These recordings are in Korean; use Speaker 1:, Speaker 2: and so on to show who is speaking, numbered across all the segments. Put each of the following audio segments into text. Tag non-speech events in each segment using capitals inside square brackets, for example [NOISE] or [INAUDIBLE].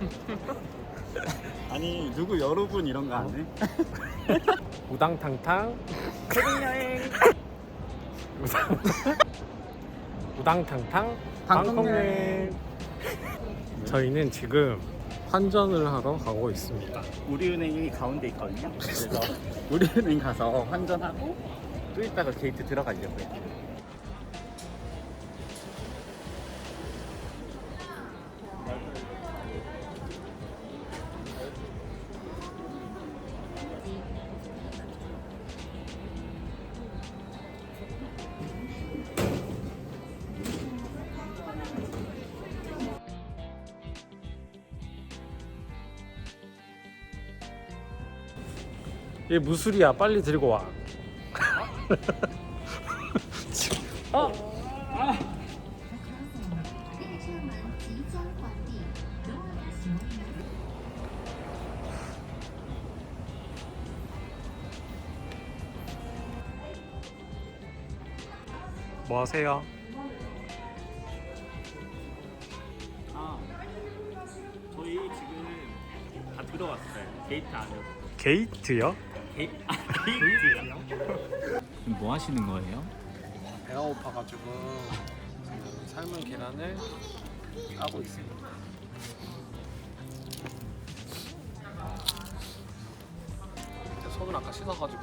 Speaker 1: [LAUGHS] 아니 누구 여러분 이런 거 안 해? [LAUGHS]
Speaker 2: 우당탕탕 여행 [LAUGHS] 우당탕탕 방콕 여행 저희는 지금 환전을 하러 가고 있습니다
Speaker 1: 우리은행이 가운데 있거든요. 그래서 우리은행 가서 환전하고 또 이따가 게이트 들어가려고요.
Speaker 2: 얘 무술이야 빨리 들고 와 [LAUGHS] 어? 뭐 하세요?
Speaker 1: 아, 저희 지금 다 들어왔어요. 게이트 안으로.
Speaker 2: 게이트요?
Speaker 1: 게, 아, 게이트요? 뭐 하시는 거예요?
Speaker 2: 배가 고파가지고 지금 삶은 계란을 까고 있습니다 손을 아까 씻어가지고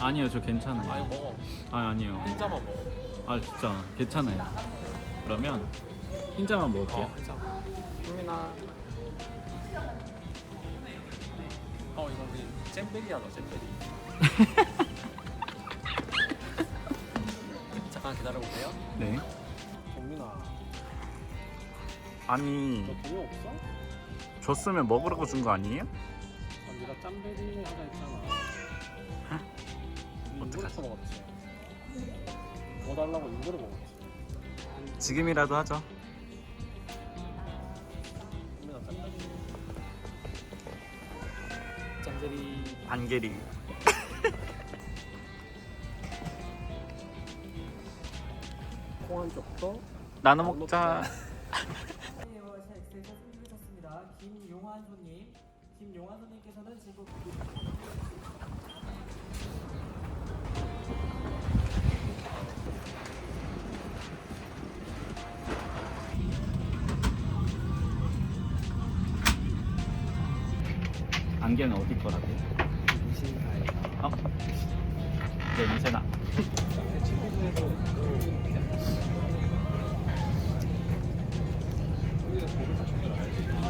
Speaker 1: 아니요, 저 괜찮아요.
Speaker 2: 아니 먹어
Speaker 1: 아, 아니요.
Speaker 2: 흰자만 먹어
Speaker 1: 아, 진짜 괜찮아요. 그러면 흰자만 먹을게요.
Speaker 2: 어 흰자 효민아 어 이거 우리 잼베리 하자 잼베리 잠깐 기다려보세요
Speaker 1: 네.
Speaker 2: 정민아
Speaker 1: 아니,
Speaker 2: 너 돈이 없어?
Speaker 1: 줬으면 먹으라고 준 거 아니에요?
Speaker 2: 아, 네가 짬베리 하자 했잖아. [LAUGHS]
Speaker 1: 어떡하지?
Speaker 2: 먹었지. 뭐 달라고 인도를 먹었지.
Speaker 1: 지금이라도 하죠. 반개리.
Speaker 2: 콩한 쪽도.
Speaker 1: 나눠 먹자.
Speaker 3: 안녕하세요. 자, 엑셀에서 승리하셨습니다. 김용환 손님. 김용환 손님께서는 지금
Speaker 1: 안개는 어디 거라고 요? 어? 냄새나.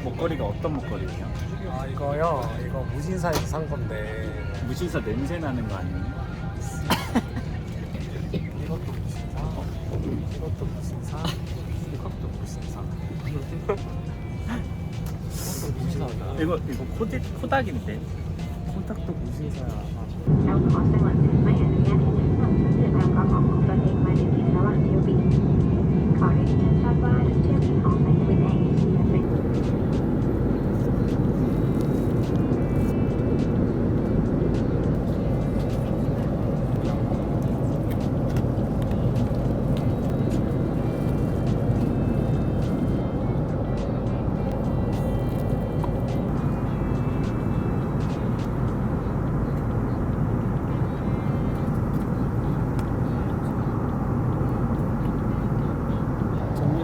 Speaker 1: 목걸이가 어떤 목걸이에요?
Speaker 2: 아 이거요. 이거 무신사에서 산 건데.
Speaker 1: 무신사 냄새 나는 거 아니에요? [LAUGHS]
Speaker 2: 이것도 무신사. 이것도 무신사. 이것도 [LAUGHS] 무신사. 이것도 무신사다.
Speaker 1: 이거 이거 코디 코닥인데.
Speaker 2: 콘탁도 무신사야.
Speaker 4: เราขอสงวนไม่อนุญาตให้นำเครื่องดื่มแอลกอฮอล์ของตนเองมาในกิจระหว่างเที่ยวบิน ขอให้ท่าน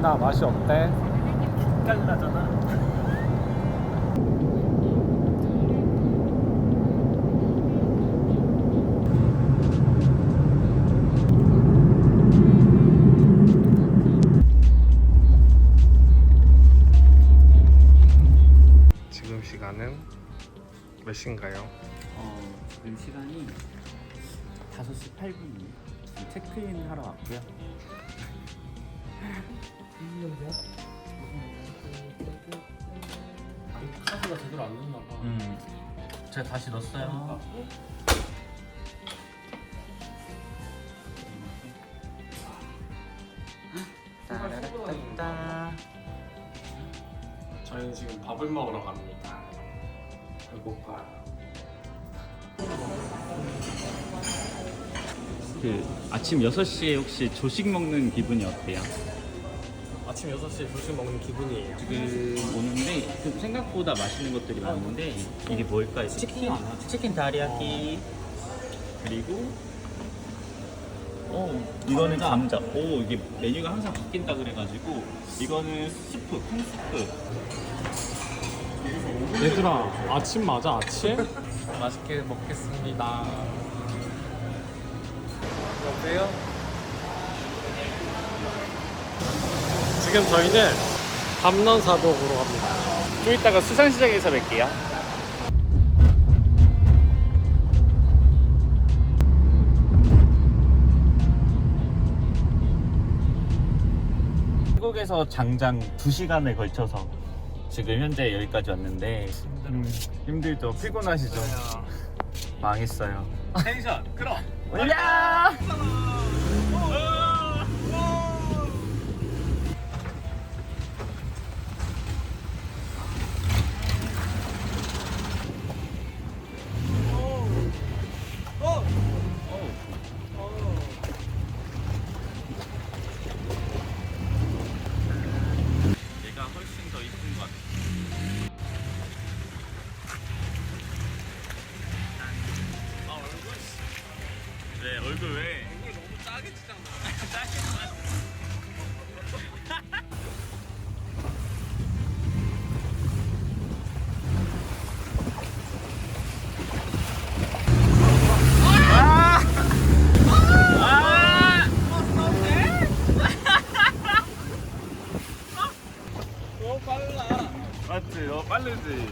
Speaker 2: 정민아 맛이 어때?
Speaker 1: 깔나잖아.
Speaker 2: 지금 시간은 몇 시인가요?
Speaker 1: 어, 지금 시간이 5시 8분이에요. 지금 체크인 하러 왔고요.
Speaker 2: 카드가 제대로 안 넣나 봐.
Speaker 1: 음. 제가 다시 넣었어요. 따라라따따.
Speaker 2: 저희는 지금 밥을 먹으러 갑니다. 배고파요.
Speaker 1: 그 아침 6시에 혹시 조식 먹는 기분이 어때요?
Speaker 2: 아침 6시에 조식 먹는 기분이에요.
Speaker 1: 지금 오는데 좀 생각보다 맛있는 것들이 많은데 이게 뭘까 요? 치킨? 치킨 다리야끼 그리고 어 이거는 감자. 오 이게 메뉴가 항상 바뀐다 그래가지고 이거는 스프 콩 스프.
Speaker 2: 얘들아, 아침 맞아, 아침? [LAUGHS] 맛있게 먹겠습니다. 여보세요? 지금 저희는 감런 사독으로 갑니다.
Speaker 1: 좀 이따가 수산시장에서 뵐게요. 한국에서 장장 2시간에 걸쳐서 지금 현재 여기까지 왔는데 음, 힘들죠? 피곤하시죠? 망했어요. 텐션 끌어! 올려! 왜 얼굴 왜? 얼굴 너무 짜게 맞지? 어 빠르지.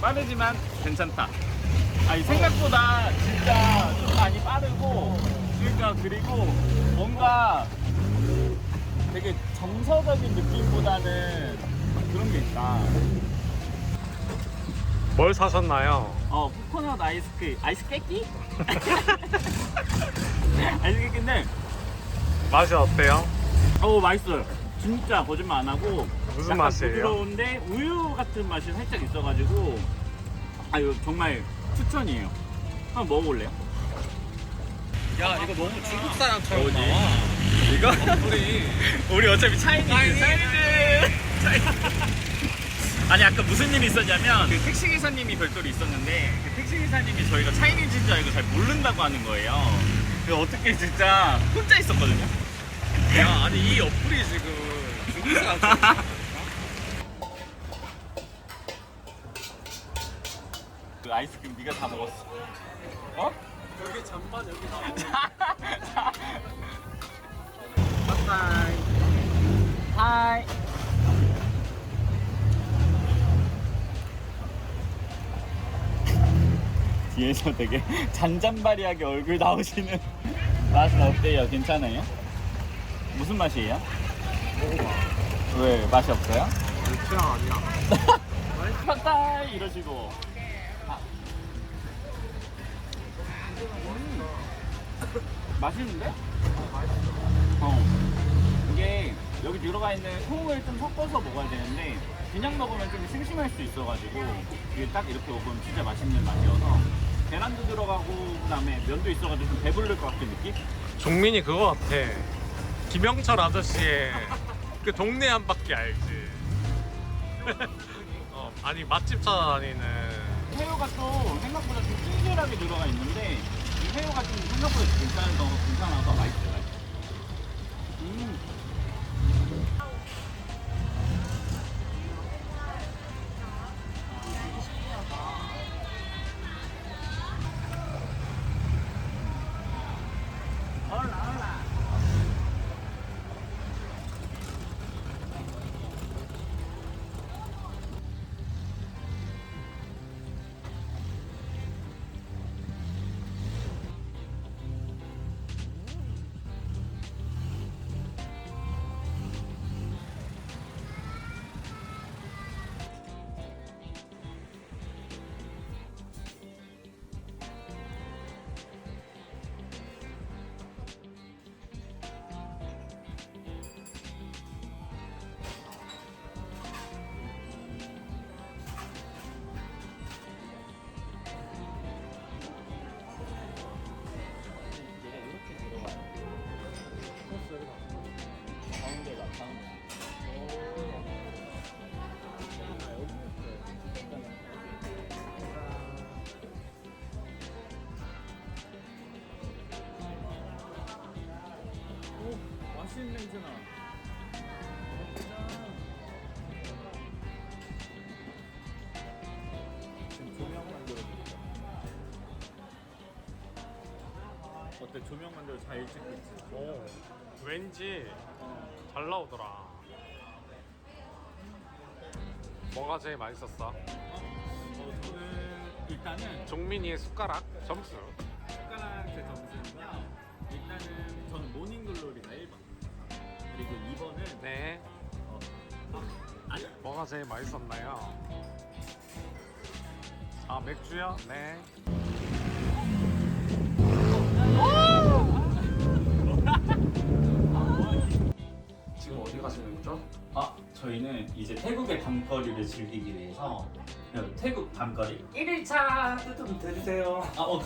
Speaker 1: 빠르지만 괜찮다. 아니 생각보다 진짜 좀 많이 빠르고 그러니까 그리고 뭔가 되게 정서적인 느낌보다는 그런 게 있다.
Speaker 2: 뭘 사셨나요?
Speaker 1: 어 코코넛 아이스크림 아이스 깨끼? [LAUGHS] 아이스 깨끼인데
Speaker 2: 맛이 어때요?
Speaker 1: 어 맛있어요. 진짜 거짓말 안 하고
Speaker 2: 무슨
Speaker 1: 약간
Speaker 2: 맛이에요?
Speaker 1: 부드러운데 우유 같은 맛이 살짝 있어가지고 아 이거 정말 추천이에요. 한번 먹어볼래요?
Speaker 2: 야, 이거 너무 중국 사람처럼
Speaker 1: 뭐지?
Speaker 2: 나와.
Speaker 1: 이거? [LAUGHS]
Speaker 2: 우리
Speaker 1: 우리 어차피 차이니즈
Speaker 2: 차이니즈.
Speaker 1: 차이니즈 아니 아까 무슨 일이 있었냐면 그 택시 기사님이 별도로 있었는데 그 택시 기사님이 저희가 차이니즈인 줄 알고 잘 모른다고 하는 거예요. 그래서 어떻게 진짜 혼자 있었거든요.
Speaker 2: 야, 아니 이 어플이 지금 중국 사람 [LAUGHS] 처럼
Speaker 1: 그 아이스크림 네가 다 먹었어. 어?
Speaker 2: 여기 잔반 여기 나.
Speaker 1: 하이. 하이. 뒤에서 되게 잔잔바리하게 얼굴 나오시는 [LAUGHS] 맛은 어때요? 괜찮아요? 무슨 맛이에요?
Speaker 2: 먹어봐.
Speaker 1: 왜 맛이 없어요?
Speaker 2: 내 취향 아니야. [LAUGHS]
Speaker 1: 맛있다 이러시고 맛있는데? 어 이게 여기 들어가 있는 콩을 좀 섞어서 먹어야 되는데 그냥 먹으면 좀 심심할 수 있어가지고 이게 딱 이렇게 먹으면 진짜 맛있는 맛이어서 계란도 들어가고 그다음에 면도 있어가지고 좀 배부를 것 같은 느낌?
Speaker 2: 종민이 그거 같아. 김영철 아저씨의 그 동네 한 바퀴 알지? [LAUGHS] 어, 아니 맛집 찾아다니는
Speaker 1: 새우가 또 생각보다 좀 찐질하게 들어가 있는데 지금 조명 만들어 어때? 조명 만들어 잘 찍고 있지?
Speaker 2: 오, 왠지
Speaker 1: 어.
Speaker 2: 잘 나오더라. 뭐가 제일 맛있었어?
Speaker 1: 어, 저는 일단은
Speaker 2: 종민이의 숟가락 점수.
Speaker 1: 숟가락 제 점수는요. 일단은 저는 모닝글로리가 1번. 그리고 2번은
Speaker 2: 네.
Speaker 1: 어, 아니
Speaker 2: 뭐가 제일 맛있었나요? 아 맥주요? 네. [LAUGHS] 지금 어디 가시는 거죠?
Speaker 1: 아 저희는 이제 태국의 밤거리를 즐기기 위해서 태국 밤거리 1일차 좀 들으세요. 아 어.